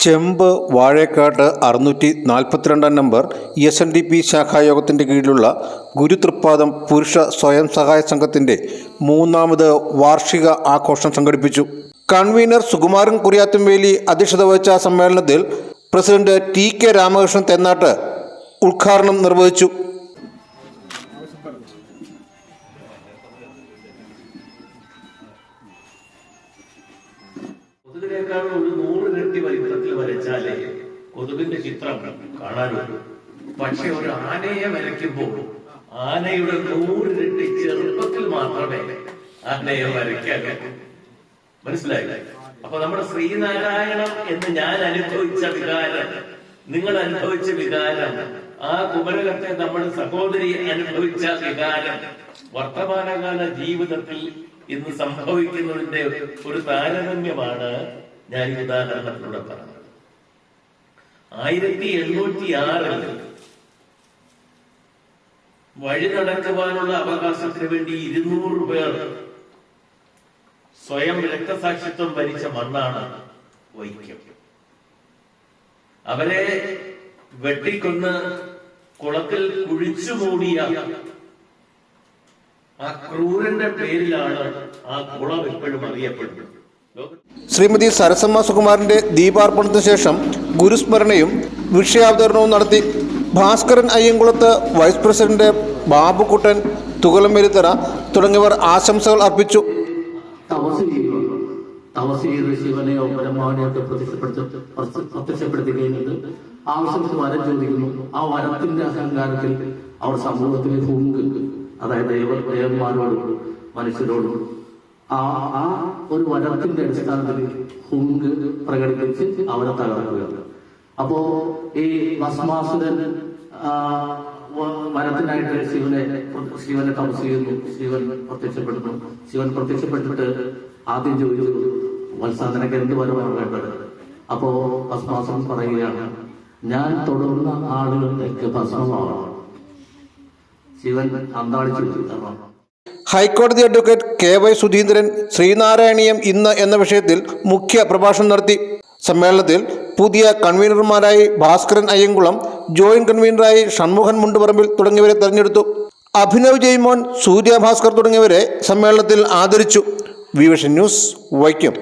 ചെമ്പ് വാഴേക്കാട്ട് അറുന്നൂറ്റി നാൽപ്പത്തിരണ്ടാം number S N D P ശാഖായോഗത്തിന്റെ കീഴിലുള്ള ഗുരുതൃപ്പാദം പുരുഷ സ്വയം സഹായ സംഘത്തിന്റെ മൂന്നാമത് വാർഷിക ആഘോഷം സംഘടിപ്പിച്ചു. കൺവീനർ സുകുമാരൻ കുര്യാത്തുംവേലി അധ്യക്ഷത വഹിച്ച സമ്മേളനത്തിൽ president T K Ramakrishnan Thennattu ഉദ്ഘാടനം നിർവഹിച്ചു. ഒരു നൂറ് ഇരട്ടി വലിപ്പത്തിൽ വരച്ചാലേ കൊതുകിന്റെ ചിത്രം കാണാനുള്ളൂ പക്ഷെ ഒരു ആനയെ വരയ്ക്കുമ്പോൾ ആനയുടെ നൂറിരട്ടി ചെറുപ്പത്തിൽ മാത്രമേ ആനയെ വരയ്ക്കാൻ മനസ്സിലായില്ല? അപ്പൊ നമ്മുടെ ശ്രീനാരായണം എന്ന് ഞാൻ അനുഭവിച്ച വികാരം നിങ്ങൾ അനുഭവിച്ച വികാരം ആ കുമരകത്തെ നമ്മുടെ സഹോദരി അനുഭവിച്ച വികാരം വർത്തമാനകാല ജീവിതത്തിൽ ഇന്ന് സംഭവിക്കുന്നതിന്റെ ഒരു താരതമ്യമാണ് ഞാൻ ഉദാഹരണത്തിലൂടെ പറഞ്ഞത്. ആയിരത്തി എണ്ണൂറ്റി ആറിൽ വഴി നടക്കുവാനുള്ള അവകാശത്തിന് വേണ്ടി ഇരുന്നൂറ് പേർ സ്വയം രക്തസാക്ഷിത്വം ഭരിച്ച മണ്ണാണ് വൈക്കം. അവരെ വെട്ടിക്കൊന്ന് കുളത്തിൽ കുഴിച്ചു മൂടിയ ആ ക്രൂരന്റെ പേരിലാണ് ആ കുളം ഇപ്പോഴും അറിയപ്പെടുന്നത്. ശ്രീമതി സരസമ്മ സുകുമാരന്റെ ദീപാർപ്പണത്തിന് ശേഷം ഗുരുസ്മരണയും വിഷയാവതരണവും നടത്തി ഭാസ്കരൻ അയ്യങ്കുളത്ത് വൈസ് പ്രസിഡന്റ് ബാബുക്കുട്ടൻ തുകലം മെരുത്തറ തുടങ്ങിയവർ ആശംസകൾ അർപ്പിച്ചു. തപസ് ചെയ്ത്. ശിവനെയോ പരമാവനെയോ ഒക്കെ പ്രത്യക്ഷപ്പെടുത്തി. കഴിഞ്ഞിട്ട് ആവശ്യത്തിന് വരം ചോദിക്കുന്നു. ആ വരത്തിന്റെ അഹങ്കാരത്തിൽ അവർ സമൂഹത്തിലെ ഹുങ്ക് അതായത് ദേവ ദേവന്മാരോടും മനുഷ്യരോടും ആ ആ ഒരു വരത്തിന്റെ അടിസ്ഥാനത്തിൽ ഹുങ്ക് പ്രകടിപ്പിച്ച് അവരെ തകർക്കുകയാണ് അപ്പോ ഈ ഭസ്മാസുരൻ വനത്തിനായിട്ട് ശിവനെ ശിവനെ തപസ് ചെയ്യുന്നു ശിവൻ പ്രത്യക്ഷപ്പെടുന്നു. ശിവൻ പ്രത്യക്ഷപ്പെട്ടിട്ട് ആദ്യം ചോദിച്ചു വത്സ എന്ത് വരമാണ് വേണ്ടത്? അപ്പോ ഭസ്മാസുരൻ പറയുകയാണ് ഞാൻ തൊടുന്ന ആളുകളിലേക്ക് ഭസ്മമാണ്. ശിവൻ അന്താളിച്ചു. കാരണം ഹൈക്കോടതി advocate K Y Sudheendran Sreenarayaneeyam ഇന്ന് എന്ന വിഷയത്തിൽ മുഖ്യ പ്രഭാഷണം നടത്തി. സമ്മേളനത്തിൽ പുതിയ കൺവീനർമാരായി ഭാസ്കരൻ അയ്യങ്കുളം ജോയിന്റ് കൺവീനറായി ഷൺമുഖൻ മുണ്ടുപറമ്പിൽ തുടങ്ങിയവരെ തെരഞ്ഞെടുത്തു. അഭിനവ് ജയ്മോൻ സൂര്യ ഭാസ്കർ തുടങ്ങിയവരെ സമ്മേളനത്തിൽ ആദരിച്ചു. Vivision news Vaikom.